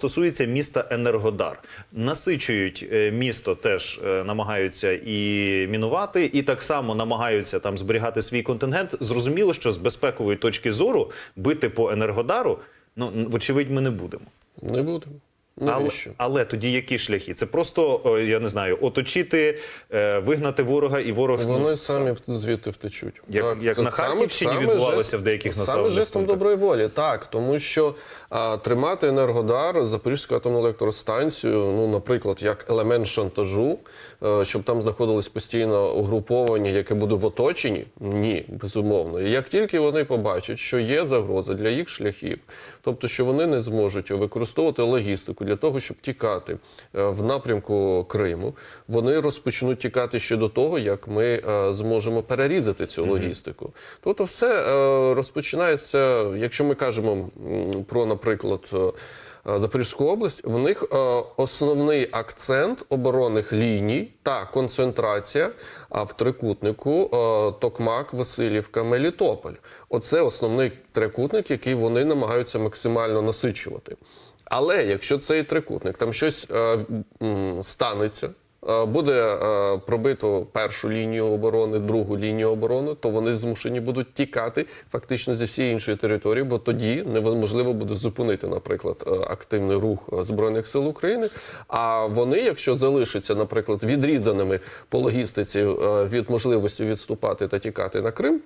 Стосується міста Енергодар, насичують е, місто, теж е, намагаються і мінувати, і так само намагаються там зберігати свій контингент. Зрозуміло, що з безпекової точки зору бити по енергодару, ну вочевидь, ми не будемо. Не будемо. Але, але тоді які шляхи? Це просто я не знаю, оточити, е, вигнати ворога, і ворог ну, Вони с- самі звідти втечуть. Як- як це на Харківщині саме відбувалося жест- в деяких Саме населених жестом пунктах. доброї волі, так. Тому що а, тримати Енергодар, Запорізьку атомну електростанцію, ну, наприклад, як елемент шантажу, е, щоб там знаходилось постійно угруповання, яке буде в оточенні, ні, безумовно. І як тільки вони побачать, що є загроза для їх шляхів, тобто, що вони не зможуть використовувати логістику для того, щоб тікати е, в напрямку Криму, вони розпочнуть тікати ще до того, як ми е, зможемо перерізати цю логістику. Тобто, все е, розпочинається, якщо ми кажемо про, наприклад, Запорізьку область, в них основний акцент оборонних ліній та концентрація а в трикутнику Токмак, Васильівка, Мелітополь. Оце основний трикутник, який вони намагаються максимально насичувати. Але якщо цей трикутник там щось е, станеться, е, буде е, пробито першу лінію оборони, другу лінію оборони, то вони змушені будуть тікати фактично зі всієї іншої території, бо тоді неможливо буде зупинити, наприклад, е, активний рух е, збройних сил України. А вони, якщо залишаться, наприклад, відрізаними по логістиці е, від можливості відступати та тікати на Крим.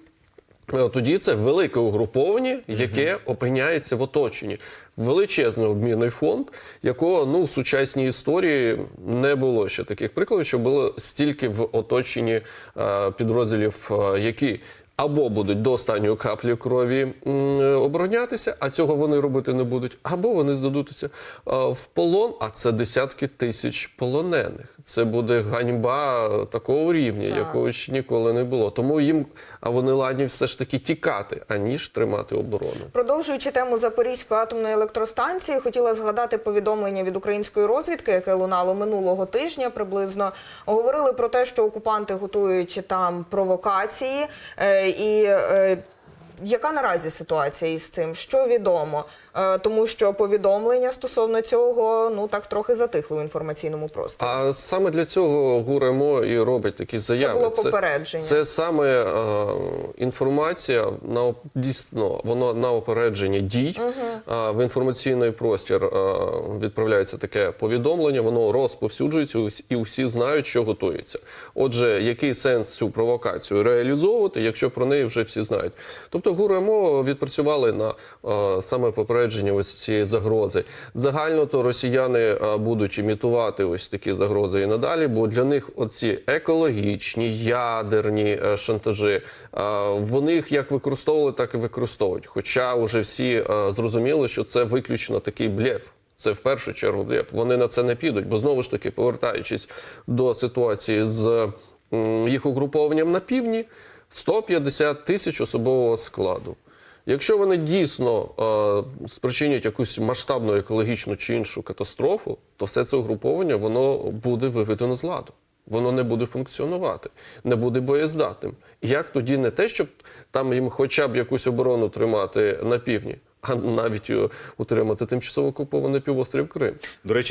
Е, Тоді це велике угруповання, яке опиняється в оточенні. Величезний обмінний фонд, якого ну в сучасній історії не було ще таких прикладів, що було стільки в оточенні е, підрозділів, е, які або будуть до останньої каплі крові е, оборонятися, а цього вони робити не будуть, або вони здадуться е, в полон, а це десятки тисяч полонених. Це буде ганьба такого рівня, Так. якого ще ніколи не було. Тому їм а вони ладні все ж таки тікати, аніж тримати оборону. Продовжуючи тему Запорізької атомної електростанції, хотіла згадати повідомлення від української розвідки, яке лунало минулого тижня. Приблизно говорили про те, що окупанти готують там провокації. Е, і е, яка наразі ситуація із цим? Що відомо? Е, тому що повідомлення стосовно цього ну так трохи затихли в інформаційному просторі. А саме для цього ГУРМО і робить такі заяви. було попередження. Це, саме е, інформація на дійсно воно на опередження дій. Е, в інформаційний простір е, відправляється таке повідомлення, воно розповсюджується і всі знають, що готується. Отже, який сенс цю провокацію реалізовувати, якщо про неї вже всі знають? Тобто ГУРМО відпрацювали на е, саме попередження ось цієї загрози. Загально то росіяни е, будуть імітувати ось такі загрози і надалі, бо для них оці екологічні, ядерні е, шантажі, вони їх як використовували, так і використовують. Хоча вже всі зрозуміли, що це виключно такий блєф. Це в першу чергу блєф. Вони на це не підуть, бо знову ж таки, повертаючись до ситуації з їх угрупованням на півдні, 150 тисяч особового складу. Якщо вони дійсно е, спричинять якусь масштабну екологічну чи іншу катастрофу, то все це угруповання воно буде виведено з ладу. Воно не буде функціонувати, не буде боєздатним. Як тоді не те, щоб там їм хоча б якусь оборону тримати на півдні, а навіть е, утримати тимчасово окупований півострів Крим. До речі,